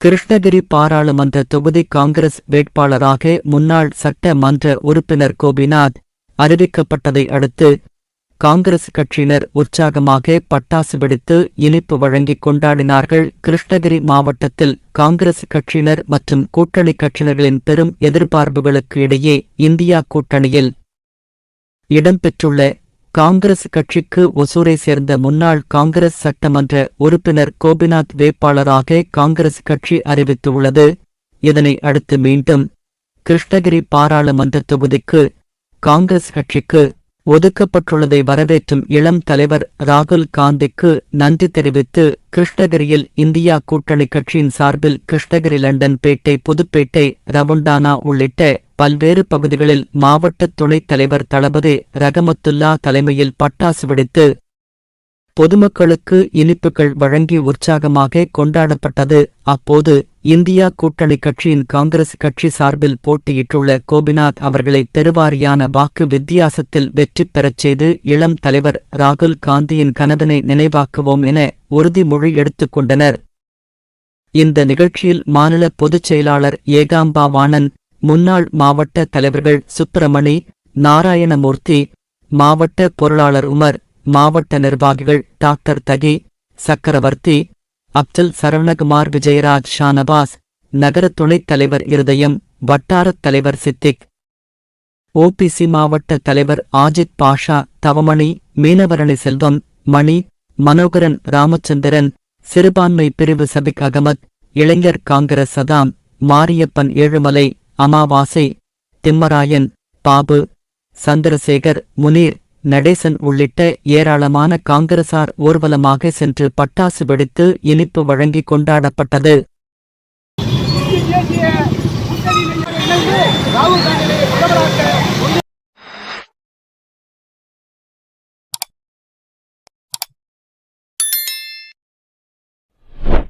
கிருஷ்ணகிரி பாராளுமன்ற தொகுதி காங்கிரஸ் வேட்பாளராக முன்னாள் சட்ட மன்ற உறுப்பினர் கோபிநாத் அறிவிக்கப்பட்டதை அடுத்து காங்கிரஸ் கட்சியினர் உற்சாகமாக பட்டாசு வெடித்து இனிப்பு வழங்கிக் கொண்டாடினார்கள். கிருஷ்ணகிரி மாவட்டத்தில் காங்கிரஸ் கட்சியினர் மற்றும் கூட்டணி கட்சியினர்களின் பெரும் எதிர்பார்ப்புகளுக்கு இடையே இந்தியா கூட்டணியில் இடம்பெற்றுள்ள காங்கிரஸ் கட்சிக்கு ஒசூரை சேர்ந்த முன்னாள் காங்கிரஸ் சட்டமன்ற உறுப்பினர் கோபிநாத் வேட்பாளராக காங்கிரஸ் கட்சி அறிவித்துள்ளது. இதனை அடுத்து மீண்டும் கிருஷ்ணகிரி பாராளுமன்ற தொகுதிக்கு காங்கிரஸ் கட்சிக்கு ஒதுக்கப்பட்டுள்ளதை வரவேற்றும் இளம் தலைவர் ராகுல் காந்திக்கு நன்றி தெரிவித்து கிருஷ்ணகிரியில் இந்தியா கூட்டணி கட்சியின் சார்பில் கிருஷ்ணகிரி லண்டன் பேட்டை புதுப்பேட்டை ரவுண்டானா உள்ளிட்ட பல்வேறு பகுதிகளில் மாவட்ட துணைத் தலைவர் தளபதி ரகமத்துல்லா தலைமையில் பட்டாசு வெடித்து பொதுமக்களுக்கு இனிப்புகள் வழங்கி உற்சாகமாக கொண்டாடப்பட்டது. அப்போது இந்தியா கூட்டணி கட்சியின் காங்கிரஸ் கட்சி சார்பில் போட்டியிட்டுள்ள கோபிநாத் அவர்களை பெருவாரியான வாக்கு வித்தியாசத்தில் வெற்றி பெறச் செய்து இளம் தலைவர் ராகுல் காந்தியின் கனவினை நினைவாக்குவோம் என உறுதிமொழி எடுத்துக் கொண்டனர். இந்த நிகழ்ச்சியில் மாநில பொதுச் செயலாளர் ஏகாம்பா வாணன் முன்னாள் மாவட்ட தலைவர்கள் சுப்பிரமணி நாராயணமூர்த்தி மாவட்ட பொருளாளர் உமர் மாவட்ட நிர்வாகிகள் டாக்டர் தகி சக்கரவர்த்தி அப்துல் சரவணகுமார் விஜயராஜ் ஷானவாஸ் நகர துணைத் தலைவர் இருதயம் வட்டாரத் தலைவர் சித்திக். ஓபிசி மாவட்ட தலைவர் ஆஜித் பாஷா தவமணி மீனவரணி செல்வம் மணி மனோகரன் ராமச்சந்திரன் சிறுபான்மை பிரிவு சபிக் அகமத் இளைஞர் காங்கிரஸ் சதாம் மாரியப்பன் ஏழுமலை அமாவாசை திம்மராயன் பாபு சந்திரசேகர் முனீர் நடேசன் உள்ளிட்ட ஏராளமான காங்கிரசார் ஊர்வலமாக சென்று பட்டாசு வெடித்து இனிப்பு வழங்கி கொண்டாடப்பட்டது. ராகுல் காந்தியை பிரதமராக்க